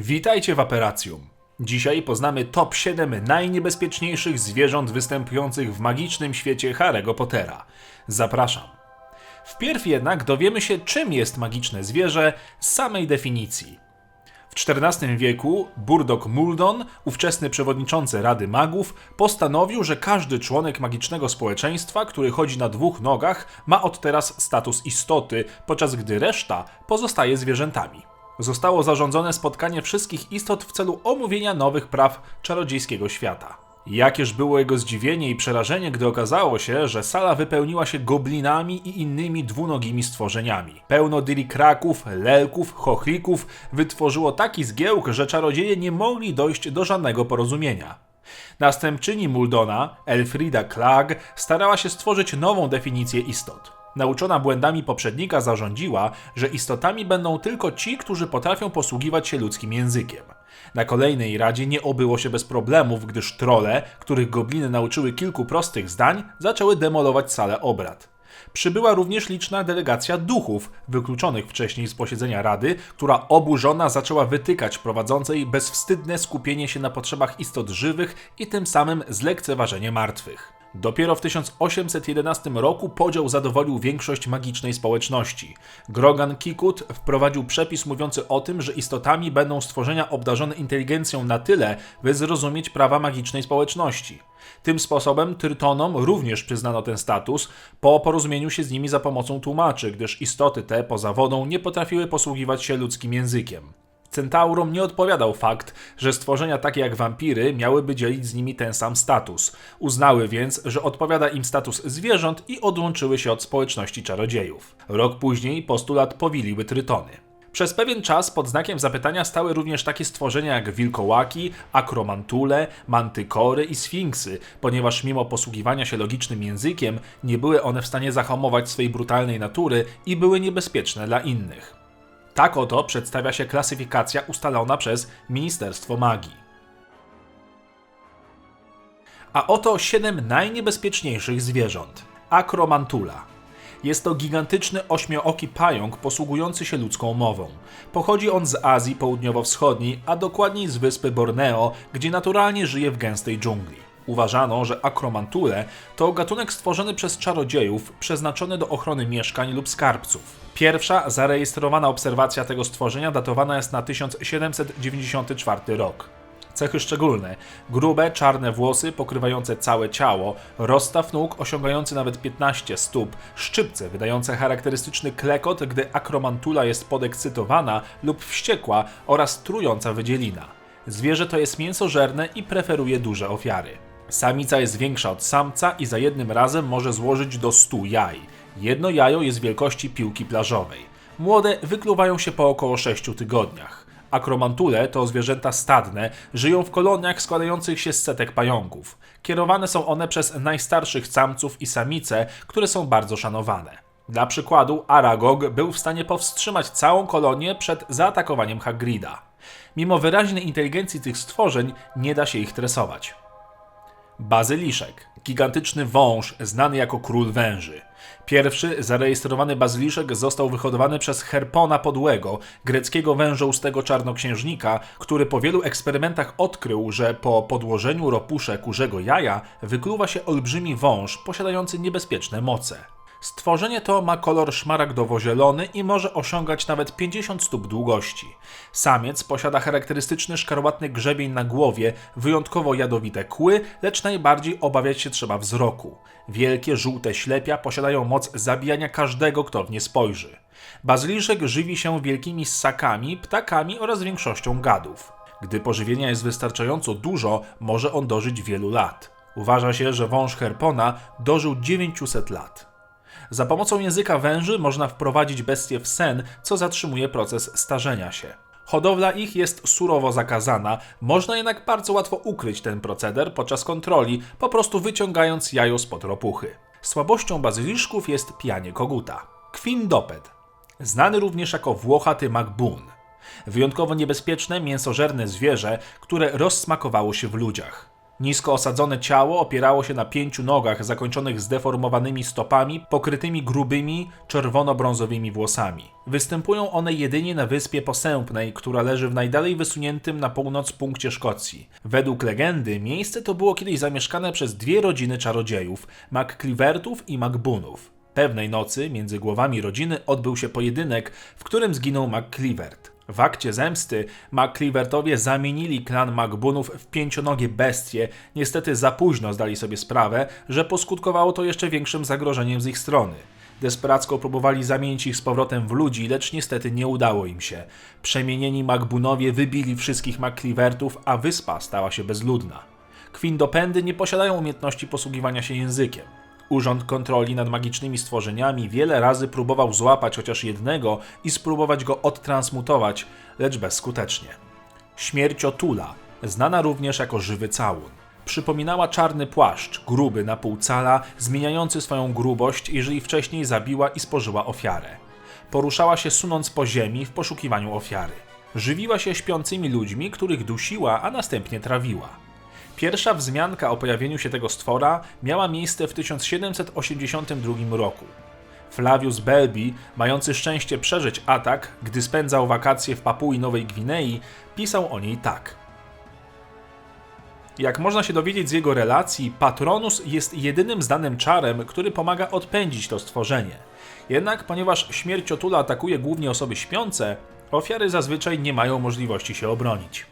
Witajcie w Aperacjum. Dzisiaj poznamy top 7 najniebezpieczniejszych zwierząt występujących w magicznym świecie Harry'ego Pottera. Zapraszam. Wpierw jednak dowiemy się, czym jest magiczne zwierzę z samej definicji. W XIV wieku Burdock Muldon, ówczesny przewodniczący Rady Magów, postanowił, że każdy członek magicznego społeczeństwa, który chodzi na dwóch nogach, ma od teraz status istoty, podczas gdy reszta pozostaje zwierzętami. Zostało zarządzone spotkanie wszystkich istot w celu omówienia nowych praw czarodziejskiego świata. Jakież było jego zdziwienie i przerażenie, gdy okazało się, że sala wypełniła się goblinami i innymi dwunogimi stworzeniami. Pełno dylikraków, lelków, chochlików wytworzyło taki zgiełk, że czarodzieje nie mogli dojść do żadnego porozumienia. Następczyni Muldona, Elfrida Klag, starała się stworzyć nową definicję istot. Nauczona błędami poprzednika zarządziła, że istotami będą tylko ci, którzy potrafią posługiwać się ludzkim językiem. Na kolejnej radzie nie obyło się bez problemów, gdyż trole, których gobliny nauczyły kilku prostych zdań, zaczęły demolować salę obrad. Przybyła również liczna delegacja duchów, wykluczonych wcześniej z posiedzenia Rady, która oburzona zaczęła wytykać prowadzącej bezwstydne skupienie się na potrzebach istot żywych i tym samym zlekceważenie martwych. Dopiero w 1811 roku podział zadowolił większość magicznej społeczności. Grogan Kikut wprowadził przepis mówiący o tym, że istotami będą stworzenia obdarzone inteligencją na tyle, by zrozumieć prawa magicznej społeczności. Tym sposobem Trytonom również przyznano ten status po porozumieniu się z nimi za pomocą tłumaczy, gdyż istoty te poza wodą nie potrafiły posługiwać się ludzkim językiem. Centaurom nie odpowiadał fakt, że stworzenia takie jak wampiry miałyby dzielić z nimi ten sam status. Uznały więc, że odpowiada im status zwierząt i odłączyły się od społeczności czarodziejów. Rok później postulat powiliły trytony. Przez pewien czas pod znakiem zapytania stały również takie stworzenia jak wilkołaki, akromantule, mantykory i sfinksy, ponieważ mimo posługiwania się logicznym językiem, nie były one w stanie zahamować swej brutalnej natury i były niebezpieczne dla innych. Tak oto przedstawia się klasyfikacja ustalona przez Ministerstwo Magii. A oto 7 najniebezpieczniejszych zwierząt. Akromantula. Jest to gigantyczny ośmiooki pająk posługujący się ludzką mową. Pochodzi on z Azji Południowo-Wschodniej, a dokładniej z wyspy Borneo, gdzie naturalnie żyje w gęstej dżungli. Uważano, że akromantule to gatunek stworzony przez czarodziejów przeznaczony do ochrony mieszkań lub skarbców. Pierwsza zarejestrowana obserwacja tego stworzenia datowana jest na 1794 rok. Cechy szczególne: grube, czarne włosy pokrywające całe ciało, rozstaw nóg osiągający nawet 15 stóp, szczypce wydające charakterystyczny klekot, gdy akromantula jest podekscytowana lub wściekła oraz trująca wydzielina. Zwierzę to jest mięsożerne i preferuje duże ofiary. Samica jest większa od samca i za jednym razem może złożyć do 100 jaj. Jedno jajo jest wielkości piłki plażowej. Młode wykluwają się po około 6 tygodniach. Akromantule to zwierzęta stadne, żyją w koloniach składających się z setek pająków. Kierowane są one przez najstarszych samców i samice, które są bardzo szanowane. Dla przykładu, Aragog był w stanie powstrzymać całą kolonię przed zaatakowaniem Hagrida. Mimo wyraźnej inteligencji tych stworzeń, nie da się ich tresować. Bazyliszek. Gigantyczny wąż, znany jako król węży. Pierwszy zarejestrowany bazyliszek został wyhodowany przez Herpona Podłego, greckiego wężoustego czarnoksiężnika, który po wielu eksperymentach odkrył, że po podłożeniu ropusze kurzego jaja wykluwa się olbrzymi wąż posiadający niebezpieczne moce. Stworzenie to ma kolor szmaragdowo-zielony i może osiągać nawet 50 stóp długości. Samiec posiada charakterystyczny szkarłatny grzebień na głowie, wyjątkowo jadowite kły, lecz najbardziej obawiać się trzeba wzroku. Wielkie, żółte ślepia posiadają moc zabijania każdego, kto w nie spojrzy. Bazyliszek żywi się wielkimi ssakami, ptakami oraz większością gadów. Gdy pożywienia jest wystarczająco dużo, może on dożyć wielu lat. Uważa się, że wąż Herpona dożył 900 lat. Za pomocą języka węży można wprowadzić bestie w sen, co zatrzymuje proces starzenia się. Hodowla ich jest surowo zakazana, można jednak bardzo łatwo ukryć ten proceder podczas kontroli, po prostu wyciągając jajo spod ropuchy. Słabością bazyliszków jest pijanie koguta. Kwindoped, znany również jako włochaty magbun. Wyjątkowo niebezpieczne, mięsożerne zwierzę, które rozsmakowało się w ludziach. Nisko osadzone ciało opierało się na pięciu nogach zakończonych zdeformowanymi stopami, pokrytymi grubymi, czerwono-brązowymi włosami. Występują one jedynie na wyspie Posępnej, która leży w najdalej wysuniętym na północ punkcie Szkocji. Według legendy miejsce to było kiedyś zamieszkane przez dwie rodziny czarodziejów, MacClivertów i MacBoonów. Pewnej nocy między głowami rodziny odbył się pojedynek, w którym zginął MacClivert. W akcie zemsty MacClivertowie zamienili klan MacBoonów w pięcionogie bestie. Niestety za późno zdali sobie sprawę, że poskutkowało to jeszcze większym zagrożeniem z ich strony. Desperacko próbowali zamienić ich z powrotem w ludzi, lecz niestety nie udało im się. Przemienieni MacBoonowie wybili wszystkich MacClivertów, a wyspa stała się bezludna. Kwindopędy nie posiadają umiejętności posługiwania się językiem. Urząd Kontroli nad Magicznymi Stworzeniami wiele razy próbował złapać chociaż jednego i spróbować go odtransmutować, lecz bezskutecznie. Śmierć Otula, znana również jako żywy całun, przypominała czarny płaszcz, gruby na pół cala, zmieniający swoją grubość, jeżeli wcześniej zabiła i spożyła ofiarę. Poruszała się sunąc po ziemi w poszukiwaniu ofiary. Żywiła się śpiącymi ludźmi, których dusiła, a następnie trawiła. Pierwsza wzmianka o pojawieniu się tego stwora miała miejsce w 1782 roku. Flavius Belbi, mający szczęście przeżyć atak, gdy spędzał wakacje w Papui Nowej Gwinei, pisał o niej tak. Jak można się dowiedzieć z jego relacji, Patronus jest jedynym znanym czarem, który pomaga odpędzić to stworzenie. Jednak ponieważ śmierć Otula atakuje głównie osoby śpiące, ofiary zazwyczaj nie mają możliwości się obronić.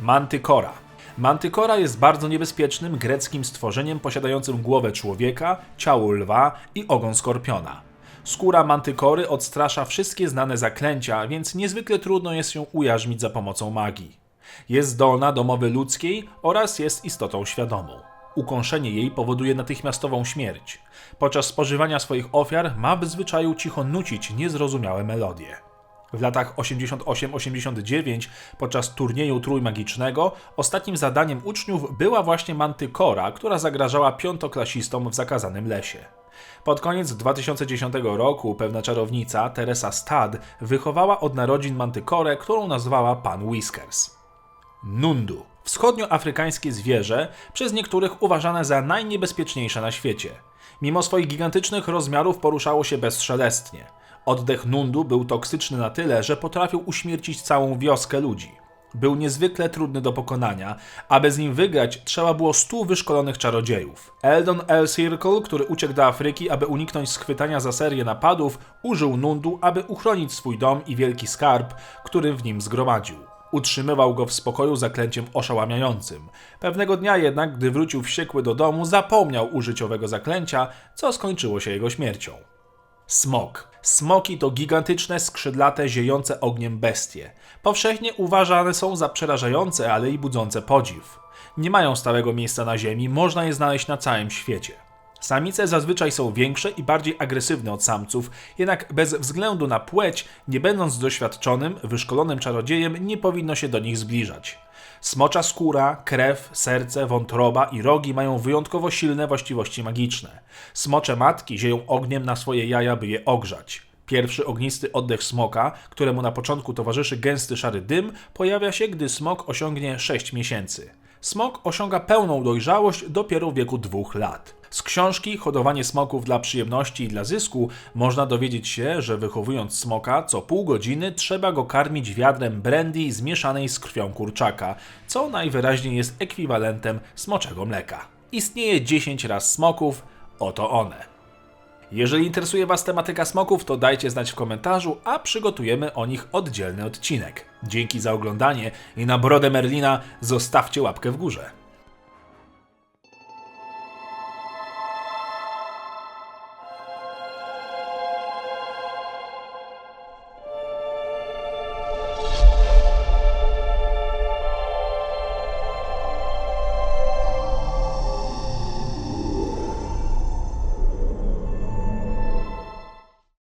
Mantykora Mantykora jest bardzo niebezpiecznym greckim stworzeniem posiadającym głowę człowieka, ciało lwa i ogon skorpiona. Skóra mantykory odstrasza wszystkie znane zaklęcia, więc niezwykle trudno jest ją ujarzmić za pomocą magii. Jest zdolna do mowy ludzkiej oraz jest istotą świadomą. Ukąszenie jej powoduje natychmiastową śmierć. Podczas spożywania swoich ofiar ma w zwyczaju cicho nucić niezrozumiałe melodie. W latach 88-89 podczas turnieju trójmagicznego ostatnim zadaniem uczniów była właśnie Mantykora, która zagrażała piątoklasistom w zakazanym lesie. Pod koniec 2010 roku pewna czarownica, Teresa Stad, wychowała od narodzin Mantykorę, którą nazwała Pan Whiskers. Nundu. Wschodnioafrykańskie zwierzę, przez niektórych uważane za najniebezpieczniejsze na świecie. Mimo swoich gigantycznych rozmiarów poruszało się bezszelestnie. Oddech Nundu był toksyczny na tyle, że potrafił uśmiercić całą wioskę ludzi. Był niezwykle trudny do pokonania, aby z nim wygrać trzeba było stu wyszkolonych czarodziejów. Eldon L. Circle, który uciekł do Afryki, aby uniknąć schwytania za serię napadów, użył Nundu, aby uchronić swój dom i wielki skarb, który w nim zgromadził. Utrzymywał go w spokoju zaklęciem oszałamiającym. Pewnego dnia jednak, gdy wrócił wściekły do domu, zapomniał użyć owego zaklęcia, co skończyło się jego śmiercią. Smok. Smoki to gigantyczne, skrzydlate, ziejące ogniem bestie. Powszechnie uważane są za przerażające, ale i budzące podziw. Nie mają stałego miejsca na ziemi, można je znaleźć na całym świecie. Samice zazwyczaj są większe i bardziej agresywne od samców, jednak bez względu na płeć, nie będąc doświadczonym, wyszkolonym czarodziejem, nie powinno się do nich zbliżać. Smocza skóra, krew, serce, wątroba i rogi mają wyjątkowo silne właściwości magiczne. Smocze matki zieją ogniem na swoje jaja, by je ogrzać. Pierwszy ognisty oddech smoka, któremu na początku towarzyszy gęsty szary dym, pojawia się, gdy smok osiągnie 6 miesięcy. Smok osiąga pełną dojrzałość dopiero w wieku dwóch lat. Z książki Hodowanie smoków dla przyjemności i dla zysku można dowiedzieć się, że wychowując smoka, co pół godziny trzeba go karmić wiadrem brandy zmieszanej z krwią kurczaka, co najwyraźniej jest ekwiwalentem smoczego mleka. Istnieje 10 raz smoków, oto one. Jeżeli interesuje Was tematyka smoków, to dajcie znać w komentarzu, a przygotujemy o nich oddzielny odcinek. Dzięki za oglądanie i na brodę Merlina zostawcie łapkę w górze.